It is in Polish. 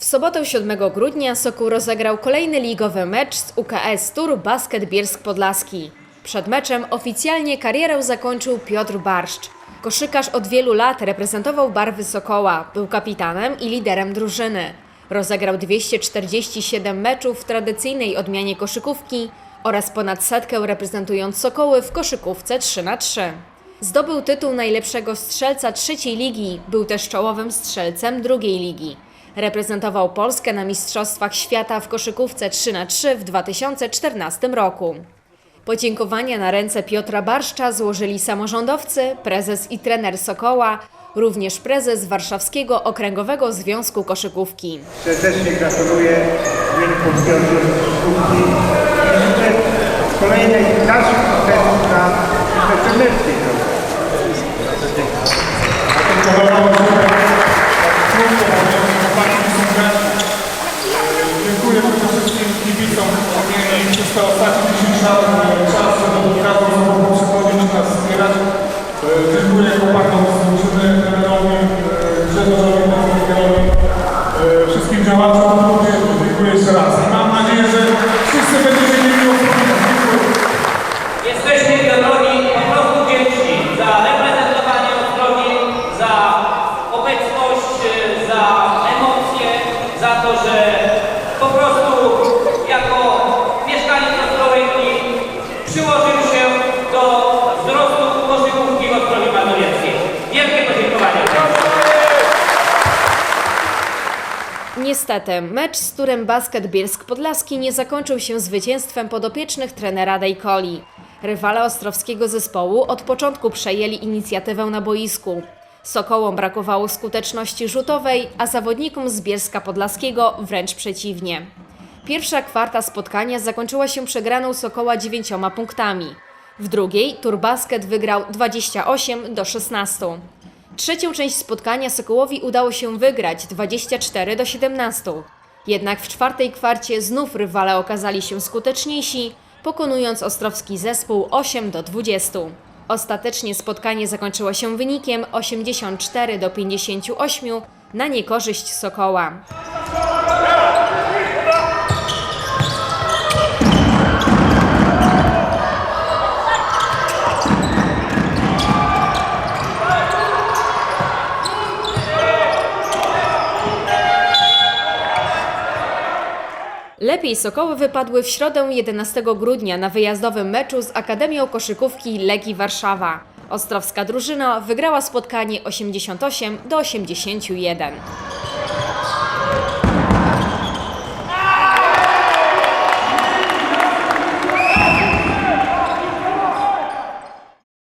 W sobotę 7 grudnia Sokół rozegrał kolejny ligowy mecz z UKS Tur Basket Bielsk Podlaski. Przed meczem oficjalnie karierę zakończył Piotr Barszcz. Koszykarz od wielu lat reprezentował barwy Sokoła, był kapitanem i liderem drużyny. Rozegrał 247 meczów w tradycyjnej odmianie koszykówki oraz ponad setkę reprezentując Sokoły w koszykówce 3 na 3 Zdobył tytuł najlepszego strzelca trzeciej ligi, był też czołowym strzelcem drugiej ligi. Reprezentował Polskę na Mistrzostwach Świata w koszykówce 3 na 3 w 2014 roku. Podziękowania na ręce Piotra Barszcza złożyli samorządowcy, prezes i trener Sokoła, również prezes Warszawskiego Okręgowego Związku Koszykówki. Serdecznie gratuluję w imieniu Polskiego Związku Koszykówki i życzę kolejnej dalszych Então, o site de Juiz Estado Niestety, mecz z Turem Basket Bielsk Podlaski nie zakończył się zwycięstwem podopiecznych trenera Dejkoli. Rywale ostrowskiego zespołu od początku przejęli inicjatywę na boisku. Sokołom brakowało skuteczności rzutowej, a zawodnikom z Bielska Podlaskiego wręcz przeciwnie. Pierwsza kwarta spotkania zakończyła się przegraną Sokoła dziewięcioma punktami. W drugiej Turbasket wygrał 28 do 16. Trzecią część spotkania Sokołowi udało się wygrać 24 do 17. Jednak w czwartej kwarcie znów rywale okazali się skuteczniejsi, pokonując ostrowski zespół 8 do 20. Ostatecznie spotkanie zakończyło się wynikiem 84 do 58 na niekorzyść Sokoła. Lepiej Sokoły wypadły w środę 11 grudnia na wyjazdowym meczu z Akademią Koszykówki Legii Warszawa. Ostrowska drużyna wygrała spotkanie 88 do 81.